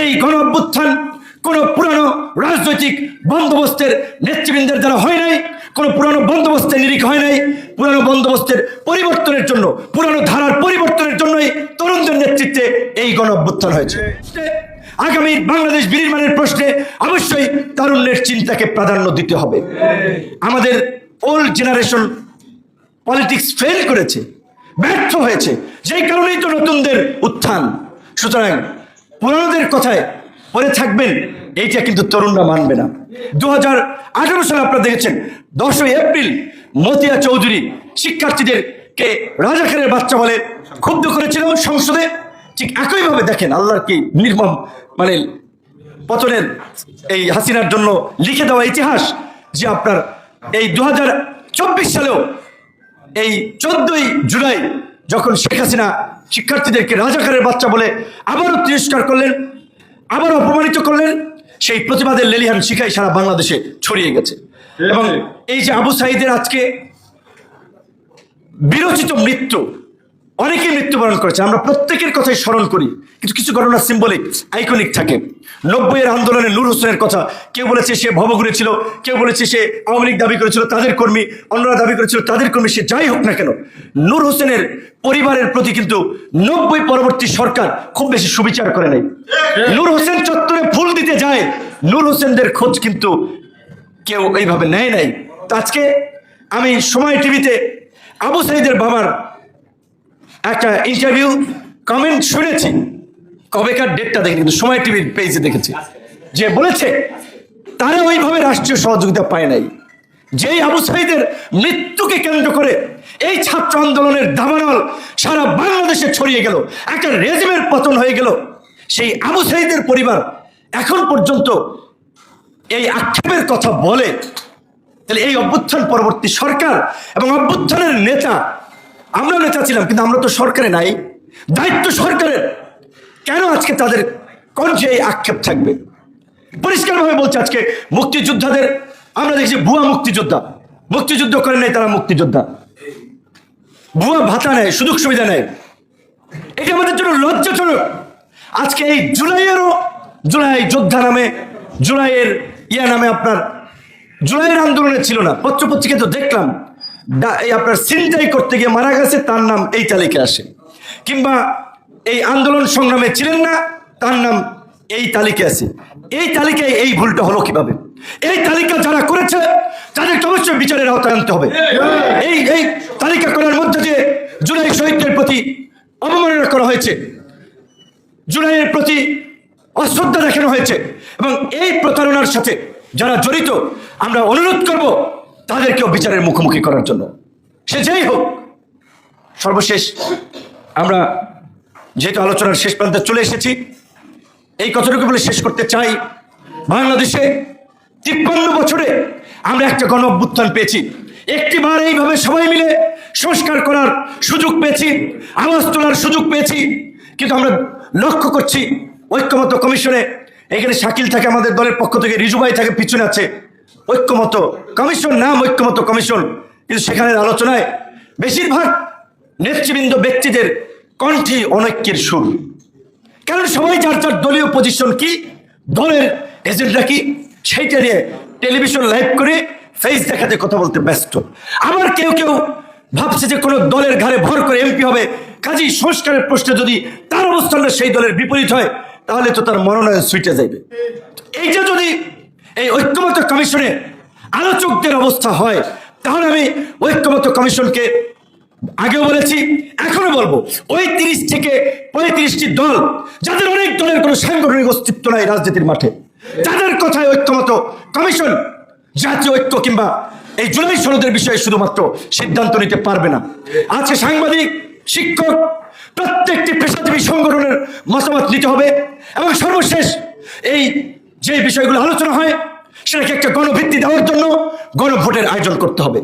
এই গণ অভ্যুত্থান কোনো পুরানো রাজনৈতিক বন্দোবস্তের নেতৃবৃন্দের দ্বারা হয় নাই, কোনো পুরানো বন্দোবস্তের নিরিখ হয় নাই, পুরানো বন্দোবস্তের পরিবর্তনের জন্য, পুরানো ধারার পরিবর্তনের জন্যই তরুণদের নেতৃত্বে এই গণ অভ্যুত্থান হয়েছে। আগামী বাংলাদেশ বিনির্মাণের প্রশ্নে অবশ্যই তারুণ্যের চিন্তাকে প্রাধান্য দিতে হবে। আমাদের ওল্ড জেনারেশন পলিটিক্স ফেল করেছে, ব্যর্থ হয়েছে, যেই কারণেই তো নতুনদের উত্থান। সুতরাং পুরানোদের কথায় পরে থাকবেন, এইটা কিন্তু তরুণরা মানবে না। দু হাজার আঠারো সালে আপনারা দেখেছেন, দশই এপ্রিল মতিয়া চৌধুরী শিক্ষার্থীদেরকে রাজাখানের বাচ্চা বলে ক্ষুব্ধ করেছিল সংসদে ঠিক একইভাবে দেখেন, আল্লাহর কি নির্মম মানে পতনের এই হাসিনার জন্য লিখে দেওয়া ইতিহাস যে আপনার এই দু হাজার চব্বিশ সালেও এই চোদ্দই জুলাই যখন শেখ হাসিনা শিক্ষার্থীদেরকে রাজাকারের বাচ্চা বলে আবারও তিরস্কার করলেন আবার অপমানিত করলেন সেই প্রতিবাদের লেলিহান শিখাই সারা বাংলাদেশে ছড়িয়ে গেছে। এবং এই যে আবু সাইদের আজকে বিরোচিত মৃত্যু অনেকেই মৃত্যুবরণ করেছে, আমরা প্রত্যেকের কথাই স্মরণ করি কিছু কিছু ঘটনা সিম্বলিক আইকনিক থাকে। নব্বইয়ের আন্দোলনে নূর হোসেনের কথা, কেউ বলেছে সে ভবঘুরে ছিল, কেউ বলেছে সে আওয়ামী লীগ দাবি করেছিল, তাদের কর্মী, অন্যরা দাবি করেছিল, তাদের কর্মী, সে যাই হোক না কেন, নূর হোসেনের পরিবারের প্রতি কিন্তু নব্বই পরবর্তী সরকার খুব বেশি সুবিচার করে নাই। নূর হোসেন চত্বরে ফুল দিতে যায়, নূর হোসেনদের খোঁজ কিন্তু কেউ এইভাবে নেয় নাই। আজকে আমি সময় টিভিতে আবু সাইদের বাবার একটা ইন্টারভিউ কমেন্ট শুনেছি। কবেকার ডেটটা দেখি কিন্তু সময় টিভির পেজে দেখেছি। যে বলেছে, তারা ওইভাবে রাষ্ট্রীয় সহযোগিতা পায় নাই। যেই আবু সাইদের মৃত্যুকে কেন্দ্র করে এই ছাত্র আন্দোলনের দাবানল সারা বাংলাদেশে ছড়িয়ে গেল, একটা রেজিমের পতন হয়ে গেল। সেই আবু সাইদের পরিবার এখন পর্যন্ত এই আক্ষেপের কথা বলে। তাহলে এই অভ্যুত্থান পরবর্তী সরকার এবং অভ্যুত্থানের নেতা আমরা নেতা ছিলাম, কিন্তু আমরা তো সরকারে নাই। দায়িত্ব সরকারের। কেন আজকে তাদের এই আক্ষেপ থাকবে? পরিষ্কারভাবে বলছে, আজকে মুক্তিযোদ্ধাদের, আমরা দেখছি ভুয়া মুক্তিযোদ্ধা। মুক্তিযুদ্ধ করেন নাই তারা মুক্তিযোদ্ধা। ভুয়া ভাতা নেয়, সুযোগ সুবিধা নেয়। এটা আমাদের জন্য লজ্জাজনক। আজকে এই জুলাইয়েরও, জুলাই যোদ্ধা নামে, জুলাইয়ের ইয়া নামে আপনার, জুলাইয়ের আন্দোলনে ছিল না। পত্রপত্রিকা তো দেখলাম। আপনার ছিনতাই করতে গিয়ে মারা গেছে, তার নাম এই তালিকায় আসে। কিংবা এই আন্দোলন সংগ্রামে ছিলেন না, তার নাম এই তালিকায় আছে এই তালিকায় এই ভুলটা হলো কীভাবে? এই তালিকা যারা করেছে, তাদেরকে অবশ্যই বিচারের আওতায় আনতে হবে। এই এই তালিকা করার মধ্যে দিয়ে জুলাই শহীদদের প্রতি অবমাননা করা হয়েছে। জুলাইয়ের প্রতি অশ্রদ্ধা দেখানো হয়েছে। এবং এই প্রতারণার সাথে যারা জড়িত, আমরা অনুরোধ করব তাদেরকেও বিচারের মুখোমুখি করার জন্য। সে যেই হোক, সর্বশেষ আমরা যেহেতু আলোচনার শেষ প্রান্তে চলে এসেছি, এই কথাটুকু বলে শেষ করতে চাই। বাংলাদেশে তিপ্পান্ন বছরে আমরা একটা গণ অভ্যুত্থান পেয়েছি। একটিবার এইভাবে সবাই মিলে সংস্কার করার সুযোগ পেয়েছি, আওয়াজ তোলার সুযোগ পেয়েছি, কিন্তু আমরা লক্ষ্য করছি ঐক্যমত কমিশনে। এখানে শাকিল থাকে আমাদের দলের পক্ষ থেকে রিজুবাই থাকে, পিছনে আছে। ঐক্যমত, কমিশন, নাম ঐক্যমত কমিশন। কিন্তু সেখানের আলোচনায় বেশিরভাগ নেতৃবৃন্দ ব্যক্তিদের কণ্ঠে অনৈক্যের সুর। কারণ সবাই যার যার দলীয় পজিশন কি, দলের এজেন্ডা কি, সেইটা নিয়ে টেলিভিশন লাইভ করে ফেস দেখাতে কথা বলতে ব্যস্ত। আবার কেউ কেউ ভাবছে যে কোনো দলের ঘাড়ে ভর করে এমপি হবে। কাজী সংস্কারের প্রশ্নে যদি তার অবস্থানটা সেই দলের বিপরীত হয়, তাহলে তো তার মনোনয়ন সুইটে যাইবে। এইটা যদি এই ঐক্যমত কমিশনে আলোচকদের অবস্থা হয়, তাহলে আমি ঐক্যমত কমিশনকে আগেও বলেছি এখনও বলব, ওই তিরিশ থেকে পঁয়ত্রিশটি দল, যাদের অনেক দলের কোনো সাংগঠনিক অস্তিত্ব নাই রাজনীতির মাঠে, তাদের কথায় ঐক্যমত কমিশন, জাতীয় ঐক্য কিংবা এই জুলাই সনদের বিষয়ে শুধুমাত্র সিদ্ধান্ত নিতে পারবে না। আজকে সাংবাদিক, শিক্ষক, প্রত্যেকটি পেশাজীবী সংগঠনের মতামত নিতে হবে, এবং সর্বশেষ এই যে বিষয়গুলো আলোচনা হয় সেটাকে একটা গণভিত্তি দেওয়ার জন্য গণভোটের আয়োজন করতে হবে।